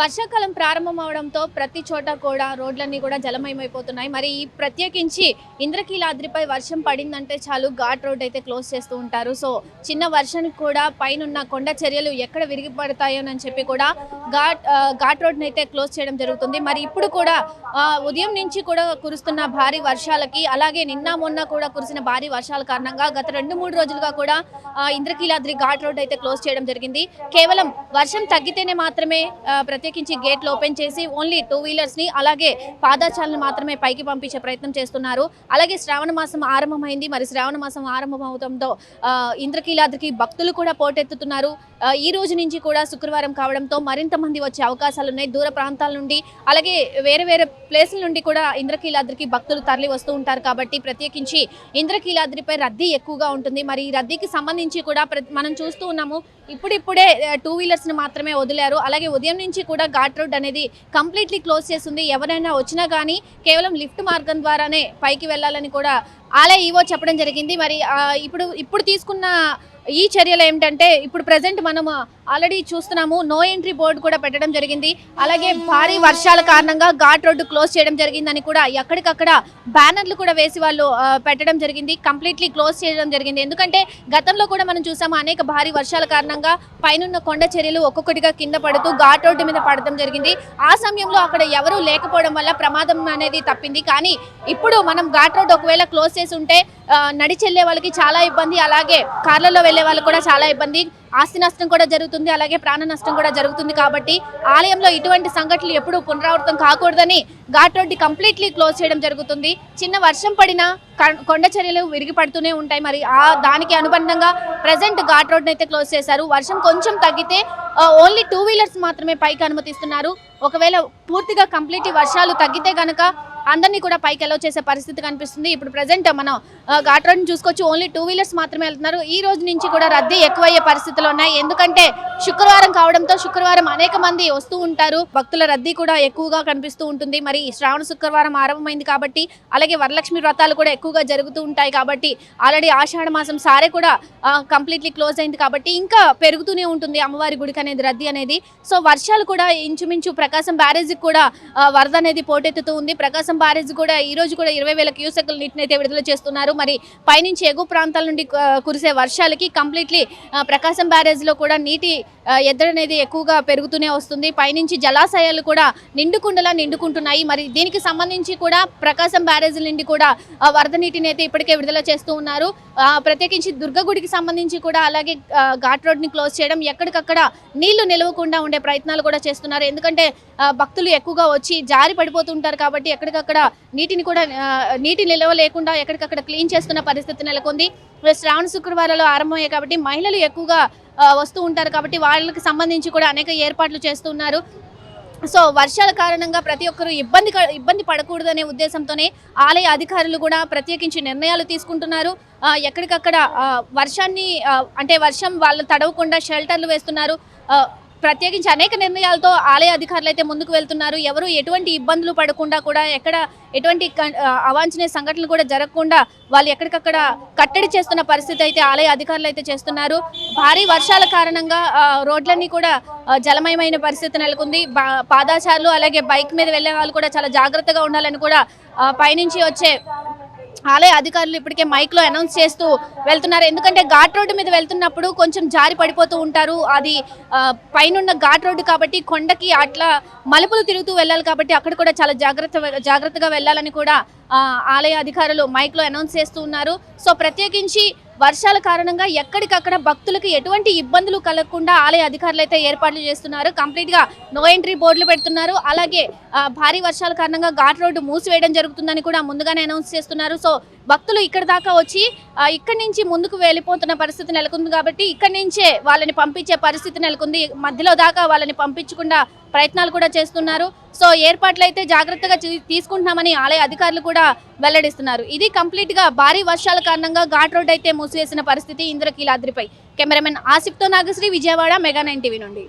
వర్షాకాలం ప్రారంభం అవడంతో ప్రతి చోట కూడా రోడ్లన్నీ కూడా జలమయమైపోతున్నాయి. మరి ఈ ప్రత్యేకించి ఇంద్రకీలాద్రిపై వర్షం పడిందంటే చాలు ఘాట్ రోడ్ అయితే క్లోజ్ చేస్తూ ఉంటారు. సో చిన్న వర్షానికి కూడా పైనున్న కొండ చర్యలు ఎక్కడ విరిగిపడతాయోనని చెప్పి కూడా ఘాట్ ఘాట్ రోడ్ని అయితే క్లోజ్ చేయడం జరుగుతుంది. మరి ఇప్పుడు కూడా ఉదయం నుంచి కూడా కురుస్తున్న భారీ వర్షాలకి అలాగే నిన్న మొన్న కూడా కురిసిన భారీ వర్షాల కారణంగా గత రెండు మూడు రోజులుగా కూడా ఇంద్రకీలాద్రి ఘాట్ రోడ్ అయితే క్లోజ్ చేయడం జరిగింది. కేవలం వర్షం తగ్గితేనే మాత్రమే ప్రత్యేకించి గేట్లు ఓపెన్ చేసి ఓన్లీ టూ వీలర్స్ని అలాగే పాదాచాలను మాత్రమే పైకి పంపించే ప్రయత్నం చేస్తున్నారు. అలాగే శ్రావణ మాసం ఆరంభమైంది. మరి శ్రావణ మాసం ఆరంభమవడంతో ఇంద్రకీలాద్రికి భక్తులు కూడా పోటెత్తుతున్నారు. ఈ రోజు నుంచి కూడా శుక్రవారం కావడంతో మరింత మంది వచ్చే అవకాశాలు ఉన్నాయి దూర ప్రాంతాల నుండి అలాగే వేరే వేరే ప్లేసుల నుండి కూడా ఇంద్రకీలాద్రికి భక్తులు తరలి వస్తూ ఉంటారు కాబట్టి ప్రత్యేకించి ఇంద్రకీలాద్రిపై రద్దీ ఎక్కువగా ఉంటుంది. మరి ఈ రద్దీకి సంబంధించి కూడా మనం చూస్తూ ఉన్నాము. ఇప్పుడిప్పుడే టూ వీలర్స్ని మాత్రమే వదిలారు. అలాగే ఉదయం నుంచి కూడా ఘాట్ రోడ్ అనేది కంప్లీట్లీ క్లోజ్ చేసింది ఎవరైనా వచ్చినా కానీ కేవలం లిఫ్ట్ మార్గం ద్వారానే పైకి వెళ్ళాలని కూడా అలా ఈవో చెప్పడం జరిగింది. మరి ఇప్పుడు ఇప్పుడు తీసుకున్న ఈ చర్యలు ఏమిటంటే ఇప్పుడు ప్రజెంట్ మనం ఆల్రెడీ చూస్తున్నాము నో ఎంట్రీ బోర్డు కూడా పెట్టడం జరిగింది. అలాగే భారీ వర్షాల కారణంగా ఘాట్ రోడ్డు క్లోజ్ చేయడం జరిగిందని కూడా ఎక్కడికక్కడ బ్యానర్లు కూడా వేసి వాళ్ళు పెట్టడం జరిగింది. కంప్లీట్లీ క్లోజ్ చేయడం జరిగింది. ఎందుకంటే గతంలో కూడా మనం చూసాము అనేక భారీ వర్షాల కారణంగా పైనున్న కొండ చర్యలు ఒక్కొక్కటిగా కింద పడుతూ ఘాట్ రోడ్డు మీద పడడం జరిగింది. ఆ సమయంలో అక్కడ ఎవరూ లేకపోవడం వల్ల ప్రమాదం అనేది తప్పింది. కానీ ఇప్పుడు మనం ఘాట్ రోడ్ ఒకవేళ క్లోజ్ చేసి ఉంటే నడిచెళ్ళే వాళ్ళకి చాలా ఇబ్బంది అలాగే కార్లలో వెళ్ళే వాళ్ళకి కూడా చాలా ఇబ్బంది. ఆస్తి నష్టం కూడా జరుగుతుంది అలాగే ప్రాణ నష్టం కూడా జరుగుతుంది కాబట్టి ఆలయంలో ఇటువంటి సంఘటనలు ఎప్పుడూ పునరావృతం కాకూడదని ఘాట్ రోడ్డు కంప్లీట్లీ క్లోజ్ చేయడం జరుగుతుంది. చిన్న వర్షం పడినా క- కొండ చర్యలు విరిగి పడుతూనే ఉంటాయి. మరి ఆ దానికి అనుబంధంగా ప్రజెంట్ ఘాట్ రోడ్ని అయితే క్లోజ్ చేశారు. వర్షం కొంచెం తగ్గితే ఓన్లీ టూ వీలర్స్ మాత్రమే పైకి అనుమతిస్తున్నారు. ఒకవేళ పూర్తిగా కంప్లీట్ వర్షాలు తగ్గితే గనక అందరినీ కూడా పైకి ఎలో చేసే పరిస్థితి కనిపిస్తుంది. ఇప్పుడు ప్రజెంట్ మనం ఘాట్ రోడ్ని చూసుకోవచ్చు. ఓన్లీ టూ వీలర్స్ మాత్రమే వెళ్తున్నారు. ఈ రోజు నుంచి కూడా రద్దీ ఎక్కువయ్యే పరిస్థితులు ఉన్నాయి. ఎందుకంటే శుక్రవారం కావడంతో శుక్రవారం అనేక మంది వస్తూ ఉంటారు. భక్తుల రద్దీ కూడా ఎక్కువగా కనిపిస్తూ ఉంటుంది. మరి శ్రావణ శుక్రవారం ఆరంభమైంది కాబట్టి అలాగే వరలక్ష్మి వ్రతాలు కూడా ఎక్కువగా జరుగుతూ ఉంటాయి కాబట్టి ఆల్రెడీ ఆషాఢ మాసం సారే కూడా కంప్లీట్లీ క్లోజ్ అయింది కాబట్టి ఇంకా పెరుగుతూనే ఉంటుంది అమ్మవారి గుడికి అనేది రద్దీ అనేది. సో వర్షాలు కూడా ఇంచుమించు ప్రకాశం బ్యారేజ్కి కూడా వరద అనేది పోటెత్తుతూ ఉంది. ప్రకాశం బ్యారేజ్ కూడా ఈ రోజు కూడా ఇరవై వేల క్యూసెక్ల నీటిని అయితే విడుదల చేస్తున్నారు. మరి పైనుంచి ఎగువ ప్రాంతాల నుండి కురిసే వర్షాలకి కంప్లీట్లీ ప్రకాశం బ్యారేజ్లో కూడా నీటి ఎద్దడనేది ఎద్దడి అనేది ఎక్కువగా పెరుగుతూనే వస్తుంది. పైనుంచి జలాశయాలు కూడా నిండుకుండలా నిండుకుంటున్నాయి. మరి దీనికి సంబంధించి కూడా ప్రకాశం బ్యారేజ్ నుండి కూడా వరద నీటిని అయితే ఇప్పటికే విడుదల చేస్తూ ఉన్నారు. ప్రత్యేకించి దుర్గగుడికి సంబంధించి కూడా అలాగే ఘాట్ రోడ్ని క్లోజ్ చేయడం ఎక్కడికక్కడ నీళ్ళు నిలవకుండా ఉండే ప్రయత్నాలు కూడా చేస్తున్నారు. ఎందుకంటే భక్తులు ఎక్కువగా వచ్చి జారి పడిపోతుంటారు కాబట్టి ఎక్కడికక్కడ నీటిని కూడా నీటి నిల్వ లేకుండా ఎక్కడికక్కడ క్లీన్ చేస్తున్న పరిస్థితి నెలకొంది. శ్రావణ శుక్రవారాలు ఆరంభమయ్యాయి కాబట్టి మహిళలు ఎక్కువగా వస్తూ ఉంటారు కాబట్టి వాళ్ళకి సంబంధించి కూడా అనేక ఏర్పాట్లు చేస్తున్నారు. సో వర్షాల కారణంగా ప్రతి ఒక్కరూ ఇబ్బంది ఇబ్బంది పడకూడదనే ఉద్దేశంతోనే ఆలయ అధికారులు కూడా ప్రత్యేకించి నిర్ణయాలు తీసుకుంటున్నారు. ఎక్కడికక్కడ వర్షాన్ని అంటే వర్షం వాళ్ళు తడవకుండా షెల్టర్లు వేస్తున్నారు. ప్రత్యేకించి అనేక నిర్ణయాలతో ఆలయ అధికారులు అయితే ముందుకు వెళ్తున్నారు. ఎవరు ఎటువంటి ఇబ్బందులు పడకుండా కూడా ఎక్కడ ఎటువంటి క- అవాంఛనీయ సంఘటనలు కూడా జరగకుండా వాళ్ళు ఎక్కడికక్కడ కట్టడి చేస్తున్న పరిస్థితి అయితే ఆలయ అధికారులు అయితే చేస్తున్నారు. భారీ వర్షాల కారణంగా రోడ్లన్నీ కూడా జలమయమైన పరిస్థితి నెలకొంది. పాదాచారులు అలాగే బైక్ మీద వెళ్ళే వాళ్ళు కూడా చాలా జాగ్రత్తగా ఉండాలని కూడా పైనుంచి వచ్చే ఆలయ అధికారులు ఇప్పటికే మైక్లో అనౌన్స్ చేస్తూ వెళ్తున్నారు. ఎందుకంటే ఘాట్ రోడ్డు మీద వెళ్తున్నప్పుడు కొంచెం జారి పడిపోతూ ఉంటారు. అది పైనున్న ఘాట్ రోడ్డు కాబట్టి కొండకి అట్లా మలుపులు తిరుగుతూ వెళ్ళాలి కాబట్టి అక్కడ కూడా చాలా జాగ్రత్త జాగ్రత్తగా వెళ్ళాలని కూడా ఆలయ అధికారులు మైక్లో అనౌన్స్ చేస్తూ ఉన్నారు. సో ప్రత్యేకించి వర్షాల కారణంగా ఎక్కడికక్కడ భక్తులకు ఎటువంటి ఇబ్బందులు కలగకుండా ఆలయ అధికారులు అయితే ఏర్పాట్లు చేస్తున్నారు. కంప్లీట్గా నో ఎంట్రీ బోర్డులు పెడుతున్నారు. అలాగే భారీ వర్షాల కారణంగా ఘాట్ రోడ్డు మూసివేయడం జరుగుతుందని కూడా ముందుగానే అనౌన్స్ చేస్తున్నారు. సో భక్తులు ఇక్కడ దాకా వచ్చి ఇక్కడి నుంచి ముందుకు వెళ్ళిపోతున్న పరిస్థితి నెలకొంది కాబట్టి ఇక్కడి నుంచే వాళ్ళని పంపించే పరిస్థితి నెలకొంది. మధ్యలో దాకా వాళ్ళని పంపించకుండా ప్రయత్నాలు కూడా చేస్తున్నారు. సో ఏర్పాట్లు అయితే జాగ్రత్తగా తీసుకుంటున్నామని ఆలయ అధికారులు కూడా కూడా వెల్లడిస్తున్నారు. ఇది కంప్లీట్గా భారీ వర్షాల కారణంగా ఘాట్ రోడ్ అయితే మూసివేసిన పరిస్థితి ఇంద్రకీలాద్రిపై. Cameraman ఆసిఫ్తో Nagasri Vijayawada mega nine TV నుండి.